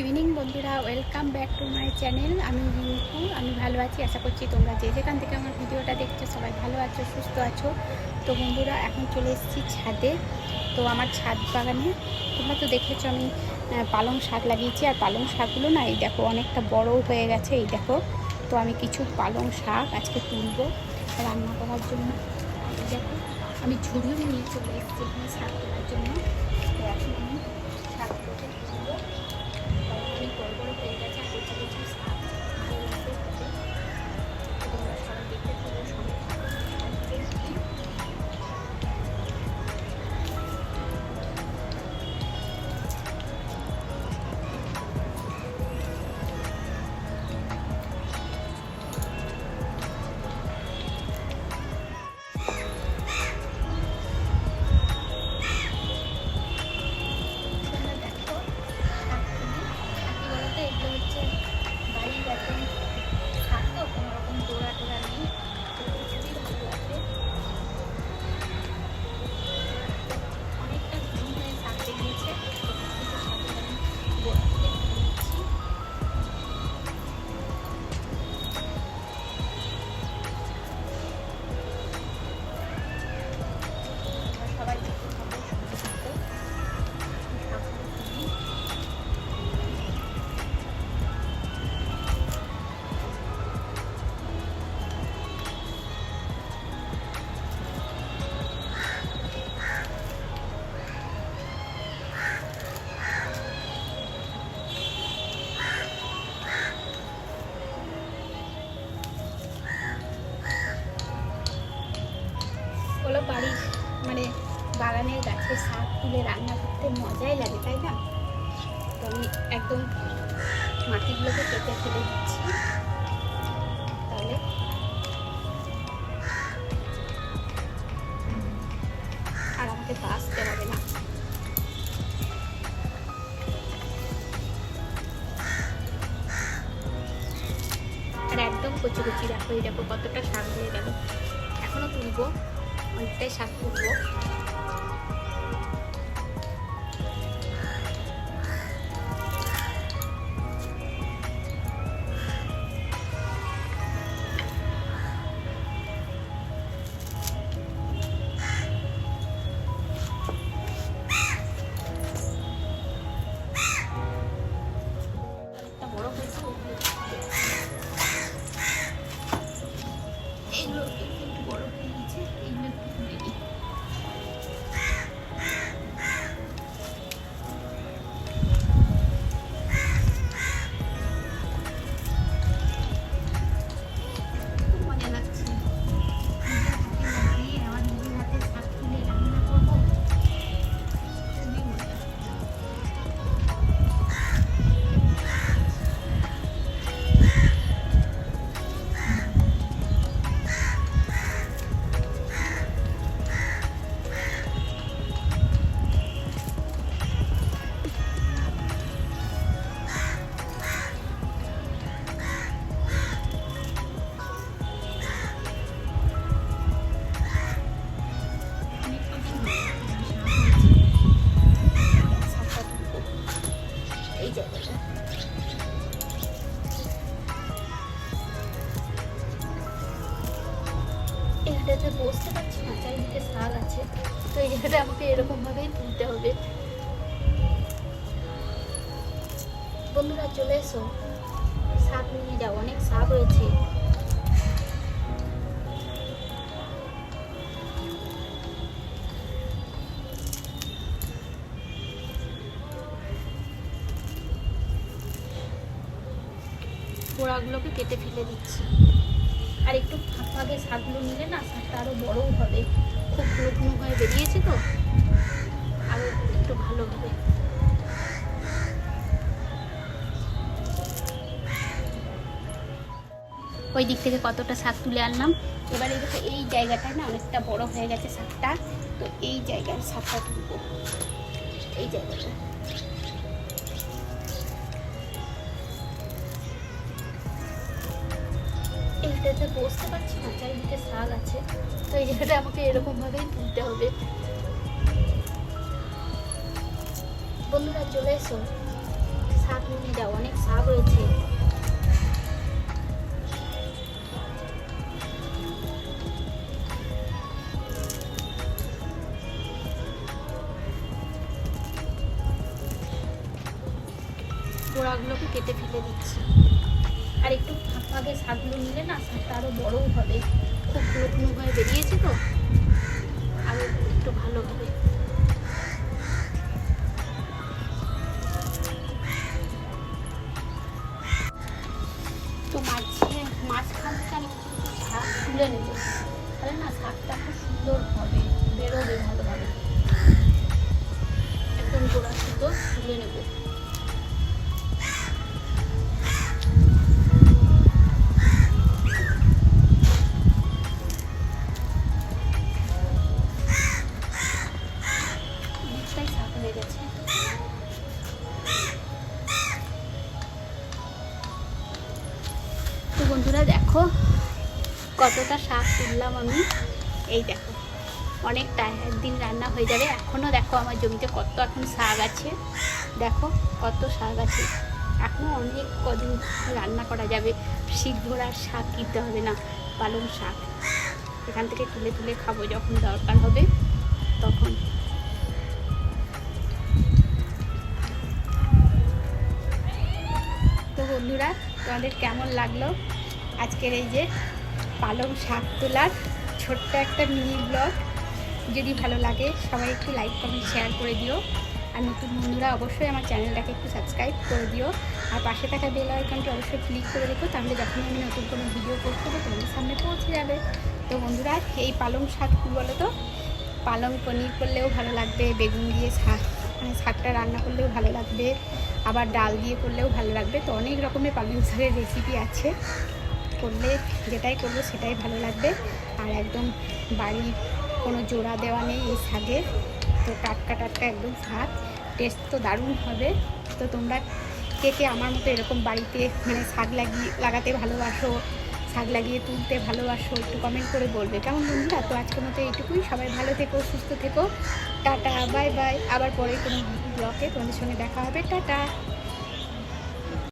Evening বন্ধুরা welcome back to my channel আমি রিঙ্কু, আমি ভালো আছি, আশা করছি তোমরা যে যেখান থেকে আমার ভিডিওটা দেখছ সবাই ভালো আছো, সুস্থ আছো। তো বন্ধুরা, এখন চলে এসেছি ছাদে। তো আমার ছাদ বাগানে, তোমরা তো দেখেছ আমি পালং শাক লাগিয়েছি। আর পালং শাকগুলো না, এই দেখো, অনেকটা বড় হয়ে গেছে, এই দেখো। তো আমি কিছু পালং শাক আজকে তুলবো রান্না করার জন্য। দেখো, আমি ঝুড়িও নিয়ে চলে এসেছি এখানে শাক তোলার জন্য। হলো বাড়ির মানে বাগানের গাছের শাক তুলে রান্না করতে মজাই লাগে, তাই না? তো আমি একদম মাটিগুলোকে কেটে ফেলে দিচ্ছি। তাহলে আর আমাকে হবে না। আর একদম কচি কচি দেখো, এই দেখো কতটা শাক হয়ে গেল। এখনও তুলবো। অনেকটাই শাক এখানটাতে বসতে পারছি না, চারিদিকে শাক আছে। তো এই জায়গাটা আমাকে এরকম ভাবেই তুলতে হবে। বন্ধুরা, চলে এসো। শাক নিয়ে যাও, অনেক শাক রয়েছে। গোড়াগুলোকে কেটে ফেলে দিচ্ছি। আর একটু ফাঁক ফাঁকে শাকগুলো নিলে না শাকটা আরও বড়ও হবে। খুব ঘুনো হয়ে বেরিয়েছে তো। আরও একটু ভালো হবে। ওই দিক থেকে কতটা শাক তুলে আনলাম। এবারে দেখো এই জায়গাটায় না অনেকটা বড় হয়ে গেছে শাকটা তো এই জায়গার শাকটা তুলবো। এই জায়গাটা। এইটাতে বসতে পারছি না, চারিদিকে শাক আছে। তো এই জায়গাটা আমাকে এরকম ভাবেই তুলতে হবে। বন্ধুরা, চলে এসো। শাক নিয়ে যাও, অনেক শাক রয়েছে। গোড়াগুলোকে কেটে ফেলে দিচ্ছি। আর একটু ফাঁকফাঁকে শাকগুলো নিলে না শাকটা আরও বড়ও হবে। খুব ঘুনো হয়ে বেরিয়েছে তো। কতটা শাক তুললাম আমি, এই দেখো, অনেকটা, একদিন রান্না হয়ে যাবে। এখনও দেখো আমার জমিতে কত এখন শাক আছে। দেখো, কত শাক আছে। এখনও অনেক কদিন রান্না করা যাবে। শীঘ্র আর শাক কিনতে হবে না, পালং শাক। এখান থেকে তুলে তুলে খাব যখন দরকার হবে, তখন। তো বন্ধুরা, তোমাদের কেমন লাগল? আজকের এই যে পালং শাক তোলার ছোট্ট একটা মিনি ব্লগ যদি ভালো লাগে, সবাই একটু লাইক কমেন্ট শেয়ার করে দিও। আর নতুন বন্ধুরা অবশ্যই আমার চ্যানেলটাকে একটু সাবস্ক্রাইব করে দিও। আর পাশে থাকা বেল আইকনটা অবশ্যই ক্লিক করে রেখো, তাহলে যখন আমি নতুন কোনো ভিডিও পোস্ট করব, তোমাদের সামনে পৌঁছে যাবে। তো বন্ধুরা, এই পালং শাক কী বলো তো পালং পনির করলেও ভালো লাগবে, বেগুন দিয়ে শাক মানে শাকটা রান্না করলেও ভালো লাগবে, আবার ডাল দিয়ে করলেও ভালো লাগবে। তো অনেক রকমের পালং শাকের রেসিপি আছে। করলে, যেটাই করব সেটাই ভালো লাগবে। আর একদম বাড়ির কোনো জোড়া দেওয়া নেই এই শাকে তো টাটকা টাটকা একদম শাক টেস্ট তো দারুণ হবে। তো তোমরা কে কে আমার মতো এরকম বাড়িতে মানে শাক লাগিয়ে, লাগাতে ভালোবাসো শাক লাগিয়ে তুলতে ভালোবাসো, একটু কমেন্ট করে বলবে। কেমন বন্ধুরা? তো আজকের মতো এইটুকুই। সবাই ভালো থেকো, সুস্থ থেকো। টাটা বাই বাই আবার পরে কোনো ব্লকে তোমাদের সঙ্গে দেখা হবে। টাটা।